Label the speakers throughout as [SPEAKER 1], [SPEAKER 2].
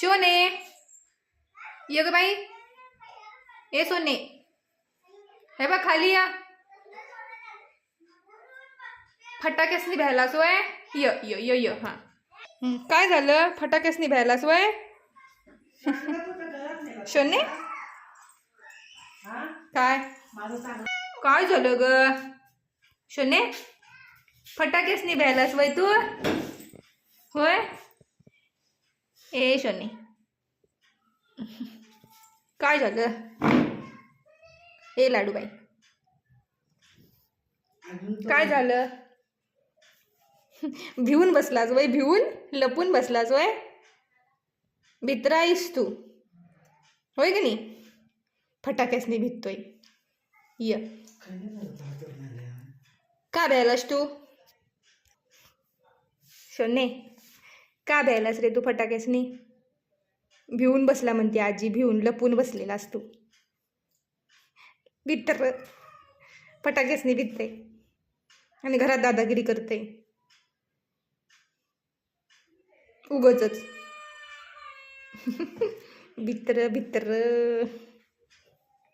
[SPEAKER 1] शोने ये ग बाई ए सोने। हे बा खाली या। फटाक्यासनी भ्यायला सोय य य य य हा. काय झालं? फटाक्यासनी भ्यायला सोय शोने काय? काय झालं ग? शोने फटाक्यासनी नाही भ्यायलास वय तू? होय? ए शनी काय झालं? ए लाडूबाई. काय झालं? भिवून बसलाच वय भिवून लपून बसलाच वय? भित्राईस तू. होय की नाही? फटाक्यासनी नाही भिततोय य. का द्यायलास तू? शोने का द्यायलास रे तू फटाक्यासनी? भिवून बसला म्हणते आजी भिवून लपून बसलेलास तू. भितर फटाक्यासनी भितते आणि घरात दादागिरी करते उगच भित्र भित्र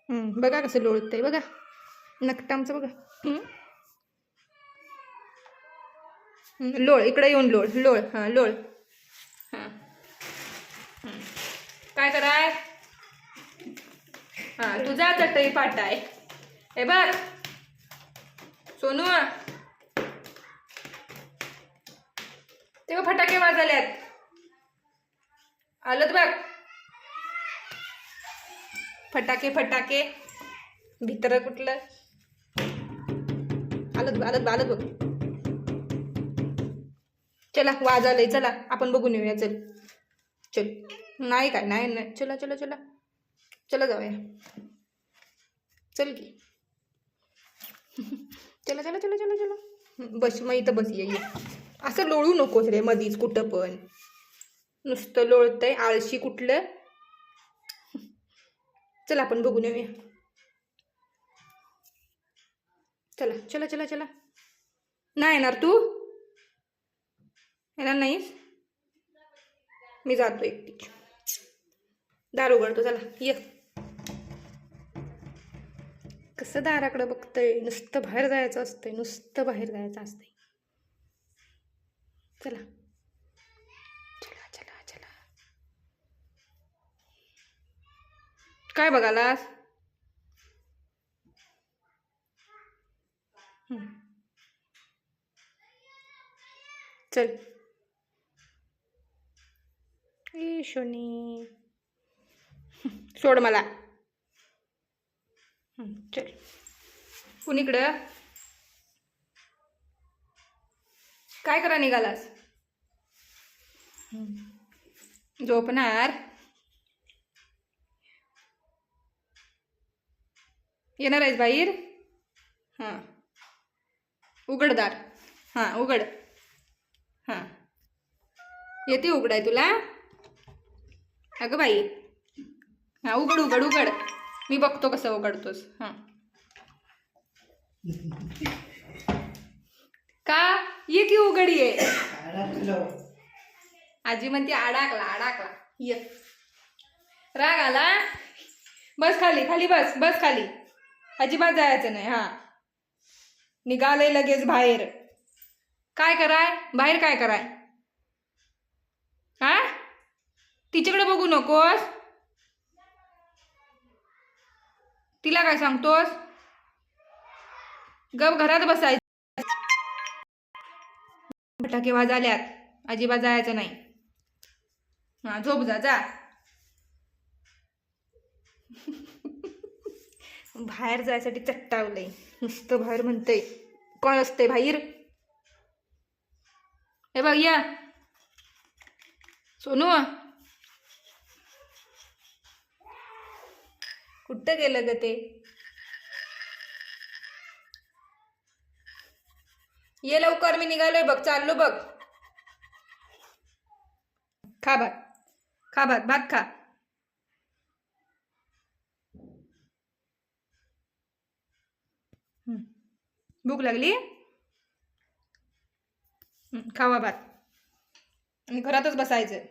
[SPEAKER 1] बघा कसं लोळतंय बघा. नकटामचं बघा. लोळ इकडे येऊन लोळ लोळ हां लोळ हां हं. काय कराय? हा तुझा चटई पाटाय हे बघ. सोनू. ते फटाके वाजल्यात. आलत बघ. फटाके फटाके. भितर कुठलं? आलत आलं आलत बघ आलत बघ. चला वाजालय. चला आपण बघून येऊया. चल. चल. नाही काय नाही नाही. चला चला चला. चला जाऊया. चल की. चला चला चला चला चला. बस मग इथं बस ये असं लोळू नकोस रे मधीच कुठं पण. नुसतं लोळतंय आळशी कुठलं. चला आपण बघून येऊया. चला चला चला चला. नाही येणार तू? येणार नाहीस? मी जातो एकटीच. दार उघडतो चला ये. कसं दाराकडं बघतंय? नुसतं बाहेर जायचं असतंय नुसतं बाहेर जायचं असतंय. चला. चला चला चला. काय बघालास? चल. ए शोनी सोड मला. चल. कुणीकडं काय करा निघालास. झोपणार? येणार आहेस बाहेर? हां. उघडदार हां उघड. हां. येते उघडाय तुला? अगं बाई. हा उघड उघड उघड. मी बघतो कसं उघडतोस. हा. का? ये की उघड ये. आजी म्हणते अडाकला अडाकला ये. राग आला? बस खाली खाली बस बस खाली. अजिबात जायचं नाही हा. निघालय लगेच बाहेर. काय कराय? बाहेर काय कराय? हा? तिच्याकडे बघू नकोस? तिला काय सांगतोस? गप घरात बसायचं. फटाके वाजाल्यात. अजिबात जायचं नाही. हा झोप जा जा. बाहेर जायसाठी चट्टावलंय. नुसतं बाहेर म्हणतंय. कोण असतंय बाहेर? हे बघ या. सोनू. कुठं गेलं ग ते? ये लवकर मी निघालोय बघ चाललो बघ. खा भात खा भात भात खा. भूक लागली? खावा भात. आणि घरातच बसायचं.